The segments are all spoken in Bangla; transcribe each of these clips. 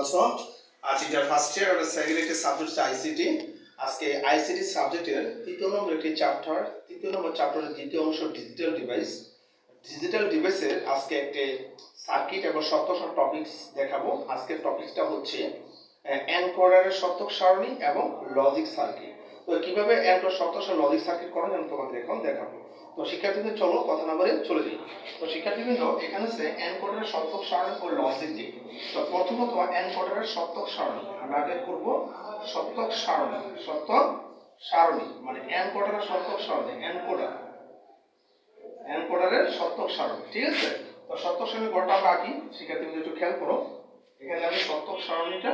আছো আজ এটা ফার্স্ট ইয়ার আর সেকেন্ড সাবজেক্ট হচ্ছে আইসিটি আজকে আইসিটি সাবজেক্টের তৃতীয় নম্বর একটি চ্যাপ্টার তৃতীয় নম্বর চ্যাপ্টারের দ্বিতীয় অংশ ডিজিটাল ডিভাইস ডিজিটাল ডিভাইসের আজকে একটি সার্কিট এবং সত্যক টপিকস দেখাবো। আজকের টপিকসটা হচ্ছে এনকোডারের সত্যক সারণী এবং লজিক সার্কিট তো কীভাবে এনকোড সত্যক লজিক সার্কিট করেন আমি তোমাদের এখন দেখাবো। তো শিক্ষার্থীদের চলো, কথা না বলে চলে যাই। তো শিক্ষার্থীবৃন্দ এখানে হচ্ছে এনকোডারের সত্যক সারণী ও লজিক দিক। তো প্রথমত এনকোডারের সত্যক সারণী, আমরা আগে করব সত্যক সারণী সত্যক সারণী মানে এনকোডারের সত্যক সারণী এনকোডার এনকোডারের সত্যক সারণী, ঠিক আছে? তো সত্যক সারণী গড়টা আমরা আঁকি শিক্ষার্থীবৃন্দ একটু খেয়াল করো। এখানে আমি সত্যক সারণীটা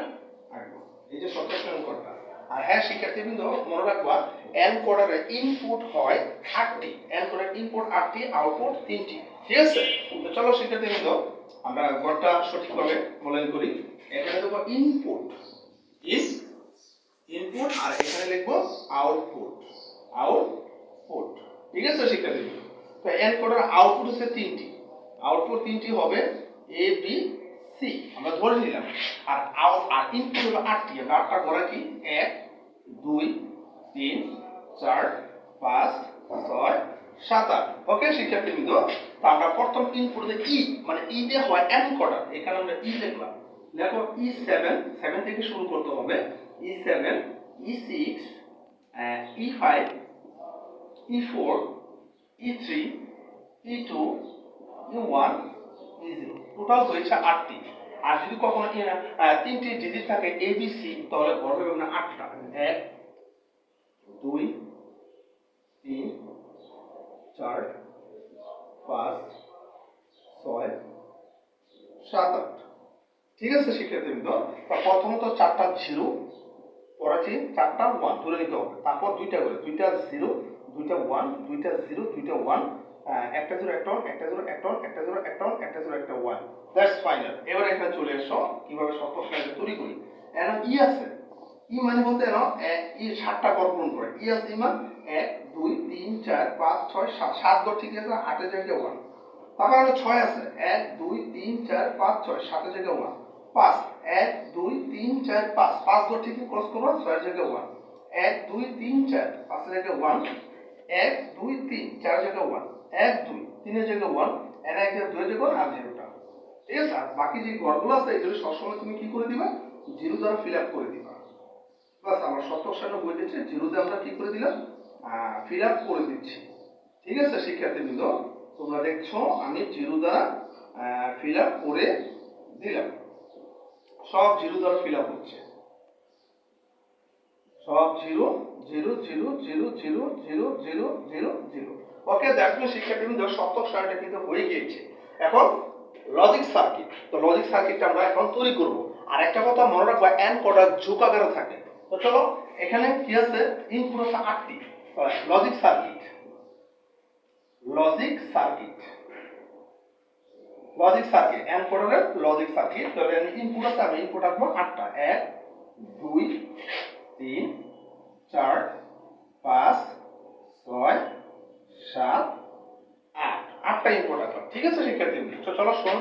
আঁকবো। এই যে সত্যক সারণী গড়টা আর হ্যাঁ শিক্ষার্থীবৃন্দ মনে রাখবা এনকোডারের ইনপুট হয় আটটি এনকোডারের ইনপুট আটটি আউটপুট তিনটি, ঠিক আছে? তো চলো শিক্ষার্থীবৃন্দ আমরা গড়টা সঠিকভাবে মূল্যায়ন করি। এখানে দেবো ইনপুট ইন ইনপুট আর এখানে লিখব আউটপুট আউটপুট ঠিক আছে শিক্ষার্থীবৃন্দ তো এনকোডার আউটপুট হচ্ছে তিনটি আউটপুট তিনটি হবে এ বি সি আমরা ধরে নিলাম। আর আউট আর ইনপুট হলো আটটি আমরা আটটা গড়া কি? এক দুই, তিন, চার, পাঁচ, ছয়, সাত, আট। ওকে শিক্ষার্থীবৃন্দ, তো আমরা প্রথম ইনপুট ই মানে ই দিয়ে হয় এনকোডার এখানে আমরা ই লিখলাম দেখো ই সেভেন সেভেন থেকে শুরু করতে হবে। E seven E six E five E four E three E two E one E zero total হয়েছে আটটি। আর যদি কখনো তিনটি ডিজিট থাকে এ বি সি তাহলে বড় হবে না আটটা। এক, দুই, তিন, চার, পাঁচ, ছয়, সাত, আট। ঠিক আছে, শিক্ষার্থীবৃন্দ? প্রথমত চারটা জিরো, পড়াচ্ছি চারটা ওয়ান ধরে নিতে হবে। তারপর দুইটা করে, দুইটা জিরো, দুইটা ওয়ান দুইটা জিরো, দুইটা ওয়ান একটা জিরো, একটা একটা জিরো, একটা একটা জিরো, একটা একটা জিরো দ্যাটস ফাইনাল এবার এখানে চলে এসো, কীভাবে সত্য সাইজে তৈরি করি। এখন ই আছে। ই মানে বলতে এনো ই সাতটা গড় করে। ই আছে ইমান এক, দুই, তিন, চার, পাঁচ, ছয়, সাত। সাত গড় ঠিক আছে, আটের জায়গায় ওয়ান তারপর হলো ছয় আছে। এক, দুই, তিন, চার, পাঁচ, ছয়, সাতের জায়গায় ওয়ান পাঁচ, এক, দুই, তিন, চার, পাঁচ। পাঁচ গড় ঠিক ক্রস করব, ছয়ের জায়গায় ওয়ান এক, দুই, তিন, চার, পাঁচের জায়গায় ওয়ান এক, দুই, তিন চার জায়গায় ওয়ান এক, দুই, তিনের জায়গায় ওয়ান এক দুই জায়গায় আর জিরোটা ঠিক আছে? আর বাকি যে গড়গুলো আছে, এগুলো সবসময় তুমি কি করে দিবা? জিরো দ্বারা ফিল আপ করে দিবা। বাস আমার সত্তর সালে বই দিচ্ছে জিরোতে আমরা কি করে দিলাম? ফিল আপ করে দিচ্ছি। ঠিক আছে, শিক্ষার্থীবৃন্দ? তোমরা দেখছ, আমি জিরো দ্বারা ফিল আপ করে দিলাম। সব জিরো দ্বারা ফিল আপ হচ্ছে। সব zero zero zero zero zero zero zero zero zero. Okay দেখবেন শিক্ষার্থীবৃন্দ সপ্তক সারটা কিন্তু হয়ে গিয়েছে। এখন লজিক সার্কিট তো লজিক সার্কিটটা আমরা এখন তৈরি করব। আর একটা কথা মনে রাখব এন কটা ঝুঁকাগারে থাকে। তো চলো, এখানে কি আছে? ইনপুট আছে আটটি। Logic circuit logic circuit logic circuit N কোডের লজিক সার্কিট তো ইনপুট আছে, আমি ইনপুট আঁকবো আটটা। এক, দুই, তিন, চার, পাঁচ, ছয়, সাত আট আটটা ইনপুট আঁকলাম ঠিক আছে, শিক্ষার্থী তো চলো শোন,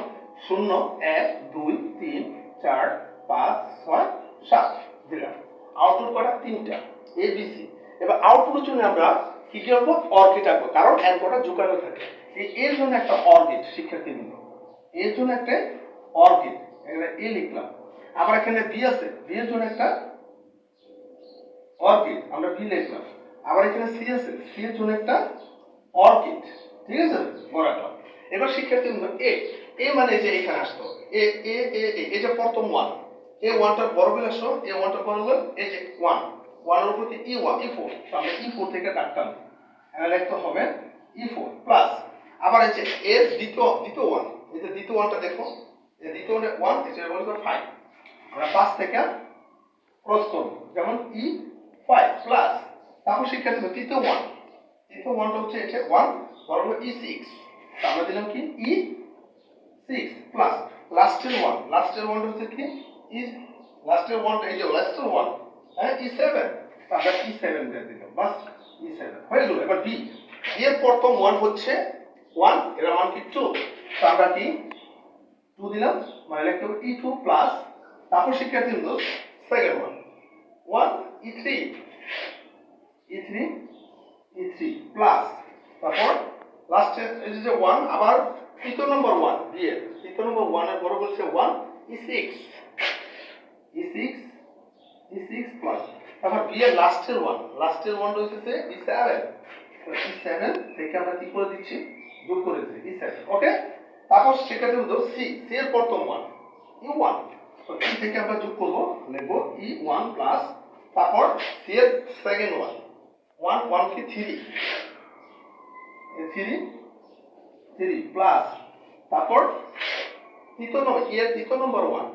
শূন্য, এক, দুই, তিন, চার, পাঁচ, ছয়, সাত, দিলাম। আউটপুট কটা? তিনটা। এ বি সি এবার আউটপুটের জন্য আমরা কি কি করব অর্কিট আঁকবো। কারণ এন কটা ঝুঁকানো থাকে। এর জন্য একটা অর্কিট শিক্ষার্থী নিল এর জন্য একটা অর্কিট এখানে এ লিখলাম। আবার এখানে বি আছে। বি এর জন্য একটা অর্কিড আমরা বি লিখলাম। আবার এখানে সি আছে। সি এর জন্য একটা অর্কিড ঠিক আছে? বরাকার এবার শিক্ষার্থী এ এ মানে যে এখানে আসতো এ এ এ এ যে প্রথম ওয়ান এ ওয়ানটার বিল আসো এ ওয়ানটার বিল এই যে ওয়ান ওয়ানের উপর ই ওয়ান ই ফোর আমরা ই ফোর থেকে কাটতাম এখানে লিখতে হবে ই ফোর প্লাস আবার এই যে এর দ্বিতীয় দ্বিতীয় ওয়ান এই যে দ্বিতীয় ওয়ানটা দেখো। এই দ্বিতীয় ওয়ান এটা বলতে ফাইভ আমরা পাঁচ থেকে ক্রস করব। যেমন ই ফাইভ প্লাস তারপর শিক্ষার্থী তৃতীয় ওয়ান তৃতীয় ওয়ানটা হচ্ছে এটা ওয়ান বড় ই সিক্স আমরা দিলাম কি? ই সিক্স প্লাস লাস্টের ওয়ান লাস্টের ওয়ানটা হচ্ছে কি? ই লাস্টের ওয়ানটা এই যে লাস্টের ওয়ান হ্যাঁ ই সেভেন আমরা ই সেভেন দিয়ে দিলাম। বাস ই সেভেন হয়ে গেল। এবার বি এর প্রথম ওয়ান হচ্ছে ওয়ানের ওয়ান কি টু তো আমরা কি? টু দিলাম। মানে লিখতে হবে ই টু প্লাস তারপর শিক্ষার্থী বিন্দু second one one E three E three E three plus তারপর লাস্টে এই যে ওয়ান আবার তৃতীয় নম্বর ওয়ান দিয়ে। তৃতীয় নম্বর ওয়ানের বড় বলছে one E six E six E six plus তারপর বি এর লাস্টের ওয়ান লাস্টের ওয়ান রয়েছে ই সেভেন ই সেভেন থেকে আমরা কি করে দিচ্ছি? যোগ করে দিচ্ছি ই সেভেন ওকে তারপর সেটাতে হলো সি সি এর প্রথম ওয়ান ই ওয়ান তো ই থেকে আমরা যোগ করব, লিখব ই ওয়ান প্লাস তারপর সি এর সেকেন্ড ওয়ান ওয়ান ওয়ান কি থ্রি থ্রি থ্রি প্লাস তারপর তৃতীয় নম্বর তৃতীয় নম্বর ওয়ান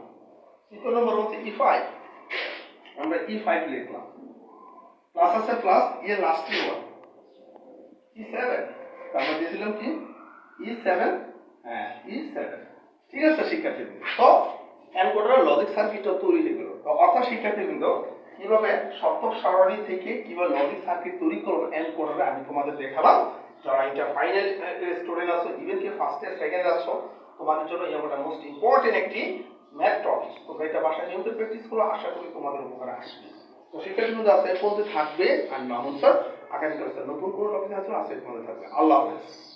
তৃতীয় নম্বর হচ্ছে ই ফাইভ আমরা ই ফাইভ লিখলাম। প্লাস আছে plus last one E seven দিয়েছিলাম কি? ই সেভেন হ্যাঁ ই সেভেন ঠিক আছে, শিক্ষার্থীবৃন্দ। তো অ্যালগোডার লজিক সার্কিটটা তৈরি হয়ে গেল অর্থাৎ শিক্ষার্থীবৃন্দ, কীভাবে সপ্তক সারণী থেকে কীভাবে লজিক সার্কিট তৈরি করব অ্যালগোডারে আমি তোমাদের দেখালাম। যারা ইন্টার ফাইনাল স্টুডেন্ট আছো ইভেন কি ফার্স্ট ইয়ার সেকেন্ড আছো, তোমাদের জন্য এটা মোস্ট ইম্পর্টেন্ট একটি ম্যাথ টপিক তোমরা এটা বাসায় নিয়মিত প্র্যাকটিস করো, আশা করি তোমাদের উপকার আসবে। তো শিক্ষার্থীবৃন্দ আছে পর্যন্ত থাকবে। আর নাম আগামীকাল নতুন কোনো টপিক আছে আসে থাকবে। আল্লাহ হাফেজ।